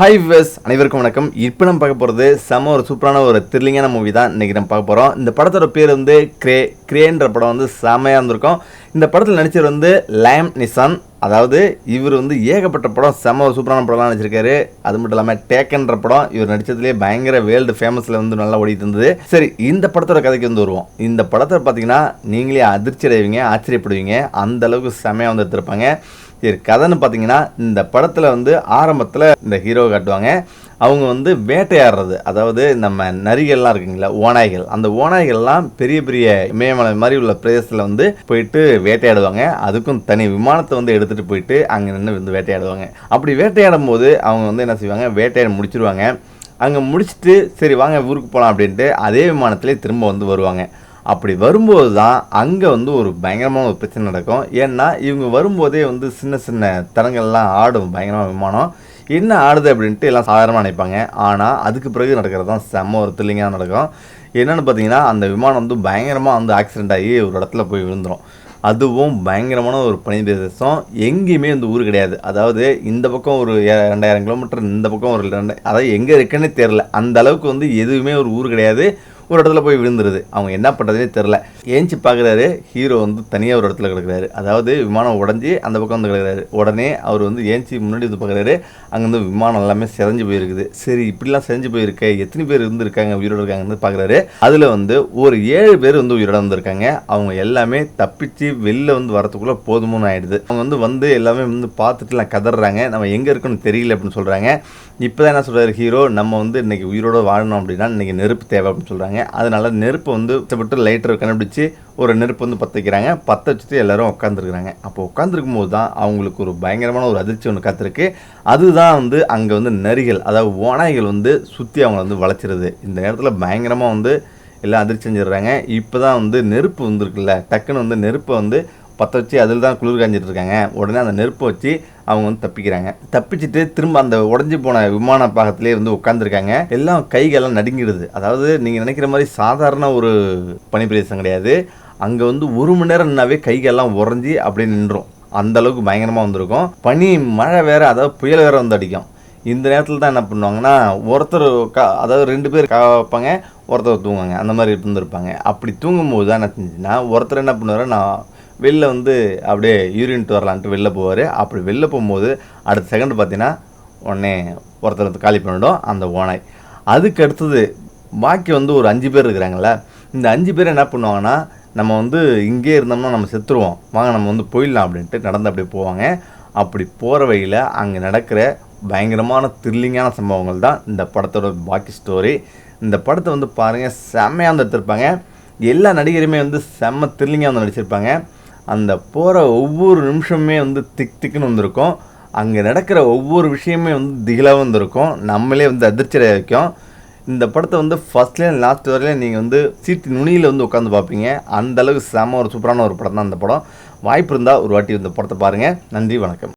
Hi viewers அனைவருக்கும் வணக்கம். இப்போ நம்ம பார்க்க போகிறது செம ஒரு சூப்பரான ஒரு த்ரில்லிங்கான மூவி தான். இன்றைக்கி நம்ம பார்க்க போகிறோம் இந்த படத்தோட பேர் வந்து கிரே கிரேன்ற படம் வந்து செமையாக இருந்திருக்கும். இந்த படத்தில் நடிச்சவர் வந்து லேம் நிசான். அதாவது இவர் வந்து ஏகப்பட்ட படம் செம சூப்பரான படம்லாம் நடிச்சிருக்காரு. அது மட்டும் இல்லாமல் டேக்கன்ற படம் இவர் நடித்ததுலேயே பயங்கர வேர்ல்டு ஃபேமஸில் வந்து நல்லா ஓடிட்டு இருந்தது. சரி இந்த படத்தோட கதைக்கு வந்து வருவோம். இந்த படத்தை பார்த்தீங்கன்னா நீங்களே அதிர்ச்சி அடைவீங்க ஆச்சரியப்படுவீங்க அந்த அளவுக்கு செமையாக வந்து எடுத்திருப்பாங்க. சரி கதைன்னு பார்த்தீங்கன்னா இந்த படத்தில் வந்து ஆரம்பத்தில் இந்த ஹீரோ காட்டுவாங்க. அவங்க வந்து வேட்டையாடுறது. அதாவது நம்ம நரிகள்லாம் இருக்குங்களா ஓநாய்கள். அந்த ஓநாய்கள்லாம் பெரிய பெரிய இமயமலை மாதிரி உள்ள பிரதேசத்தில் வந்து போயிட்டு வேட்டையாடுவாங்க. அதுக்கும் தனி விமானத்தை வந்து எடுத்துகிட்டு போயிட்டு அங்கே நின்று வந்து வேட்டையாடுவாங்க. அப்படி வேட்டையாடும் போது அவங்க வந்து என்ன செய்வாங்க? வேட்டையாட முடிச்சிருவாங்க. அங்கே முடிச்சுட்டு சரி வாங்க ஊருக்கு போகலாம் அப்படின்ட்டு அதே விமானத்திலே திரும்ப வந்து வருவாங்க. அப்படி வரும்போது தான் அங்கே வந்து ஒரு பயங்கரமான ஒரு பிரச்சனை நடக்கும். ஏன்னா இவங்க வரும்போதே வந்து சின்ன சின்ன தரங்கள்லாம் ஆடும் பயங்கரமான விமானம். என்ன ஆடுது அப்படின்ட்டு எல்லாம் சாதாரணமாக நினைப்பாங்க. ஆனால் அதுக்கு பிறகு நடக்கிறது தான் செம்ம ஒரு த்ரில்லிங்காக நடக்கும். என்னென்னு பார்த்தீங்கன்னா அந்த விமானம் வந்து பயங்கரமாக வந்து ஆக்சிடென்ட் ஆகி ஒரு இடத்துல போய் விழுந்துடும் அதுவும் பயங்கரமான ஒரு பனி பிரதேசம். எங்கேயுமே வந்து ஊர் கிடையாது. அதாவது இந்த பக்கம் ஒரு ரெண்டாயிரம் கிலோமீட்டர் இந்த பக்கம் ஒரு ரெண்டு அதாவது எங்கே இருக்குன்னே தெரில அந்த அளவுக்கு வந்து எதுவுமே ஒரு ஊர் கிடையாது. ஒரு இடத்துல போய் விழுந்துருது. அவங்க என்ன பண்ணுறதுனே தெரில ஏஞ்சி பார்க்குறாரு ஹீரோ வந்து தனியாக ஒரு இடத்துல கிடக்குறாரு. அதாவது விமானம் உடஞ்சி அந்த பக்கம் வந்து கிடக்குறாரு. உடனே அவர் வந்து ஏஞ்சி முன்னாடி வந்து பார்க்குறாரு அங்கேருந்து விமானம் எல்லாமே செதஞ்சு போயிருக்குது. சரி இப்படிலாம் செஞ்சு போயிருக்க. எத்தனை பேர் இருந்திருக்காங்க உயிரோடு இருக்காங்கன்னு பார்க்குறாரு அதில் வந்து ஒரு ஏழு பேர் வந்து உயிரோட வந்திருக்காங்க. அவங்க எல்லாமே தப்பிச்சு வெளில வந்து வரத்துக்குள்ளே போதுமோன்னு ஆயிடுது. அவங்க வந்து வந்து எல்லாமே வந்து பார்த்துட்டு எல்லாம் கதறாங்க. நம்ம எங்கே இருக்குன்னு தெரியல அப்படின்னு சொல்கிறாங்க இப்போ தான் என்ன சொல்கிறாரு ஹீரோ நம்ம வந்து இன்றைக்கி உயிரோட வாழணும் அப்படின்னா இன்றைக்கி நெருப்பு தேவை அப்படின்னு சொல்கிறாங்க அதனால் நெருப்பை வந்து கஷ்டப்பட்டு லைட்டர் கண்டுபிடிச்சு ஒரு நெருப்பு வந்து பற்ற வைக்கிறாங்க பற்ற வச்சுட்டு எல்லாரும் உட்காந்துருக்குறாங்க அப்போ உட்காந்துருக்கும் போது தான் அவங்களுக்கு ஒரு பயங்கரமான ஒரு அதிர்ச்சி ஒன்று காத்திருக்கு. அதுதான் வந்து அங்கே வந்து நரிகள் அதாவது ஓநாய்கள் வந்து சுற்றி அவங்கள வந்து வளைச்சிருது இந்த நேரத்தில் பயங்கரமாக வந்து எல்லாம் அதிர்ச்சி செஞ்சிடுறாங்க. இப்போ தான் வந்து நெருப்பு வந்துருக்குல்ல டக்குன்னு வந்து நெருப்பை வந்து பற்ற வச்சு அதில் தான் குளிர் காஞ்சிட்டு இருக்காங்க உடனே அந்த நெருப்பை வச்சு அவங்க வந்து தப்பிக்கிறாங்க. தப்பிச்சுட்டு திரும்ப அந்த உடஞ்சி போன விமான பாகத்திலே வந்து உட்காந்துருக்காங்க எல்லாம் கைகள்லாம் நடுங்கிடுது. அதாவது நீங்கள் நினைக்கிற மாதிரி சாதாரண ஒரு பனிப்பிரதேசம் கிடையாது. அங்கே வந்து ஒரு மணி நேரம்னாவே கைகள்லாம் உறைஞ்சி அப்படியே நின்றோம் அந்த அளவுக்கு பயங்கரமாக வந்திருக்கும். பனி மழை வேறு அதாவது புயல் வேறு வந்து அடிக்கும். இந்த நேரத்தில் தான் என்ன பண்ணுவாங்கன்னா ஒருத்தர் கா அதாவது ரெண்டு பேர் காப்பாங்க ஒருத்தர் தூங்குவாங்க. அந்த மாதிரி இருந்திருப்பாங்க. அப்படி தூங்கும்போது தான் என்ன செஞ்சுன்னா ஒருத்தர் என்ன பண்ணுவார் நான் வெளில வந்து அப்படியே யூரின்ட்டு வரலான்ட்டு வெளில போவார். அப்படி வெளில போகும்போது அடுத்த செகண்ட் பார்த்தீங்கன்னா உடனே ஒருத்தர் வந்து காலி பண்ணிடும் அந்த ஓனாய் அதுக்கு அடுத்தது பாக்கி வந்து ஒரு அஞ்சு பேர் இருக்கிறாங்களே இந்த அஞ்சு பேர் என்ன பண்ணுவாங்கன்னா நம்ம வந்து இங்கே இருந்தோம்னா நம்ம செத்துருவோம். வாங்க நம்ம வந்து போயிடலாம் அப்படின்ட்டு நடந்து அப்படியே போவாங்க. அப்படி போகிற வழியில் அங்கே நடக்கிற பயங்கரமான த்ரில்லிங்கான சம்பவங்கள் தான் இந்த படத்தோட பாக்கி ஸ்டோரி இந்த படத்தை வந்து பாருங்கள் செம்மையாக வந்து எடுத்திருப்பாங்க. எல்லா நடிகருமே வந்து செம்ம த்ரில்லிங்காக வந்து நடிச்சிருப்பாங்க. அந்த போகிற ஒவ்வொரு நிமிஷமுமே வந்து திக் திக்குன்னு வந்திருக்கும். அங்கே நடக்கிற ஒவ்வொரு விஷயமே வந்து திகிலாக வந்திருக்கும். நம்மளே வந்து அதிர்ச்சியாக அடைய வைக்கும் இந்த படத்தை வந்து ஃபஸ்ட்லேயும் லாஸ்ட் வரையிலும் நீங்கள் வந்து சீட்டு நுனியில் வந்து உட்காந்து பார்ப்பீங்க. அந்த அளவுக்கு செம ஒரு சூப்பரான ஒரு படம் தான் அந்த படம். வாய்ப்பு இருந்தால் ஒரு வாட்டி இந்த படத்தை பாருங்கள் நன்றி வணக்கம்.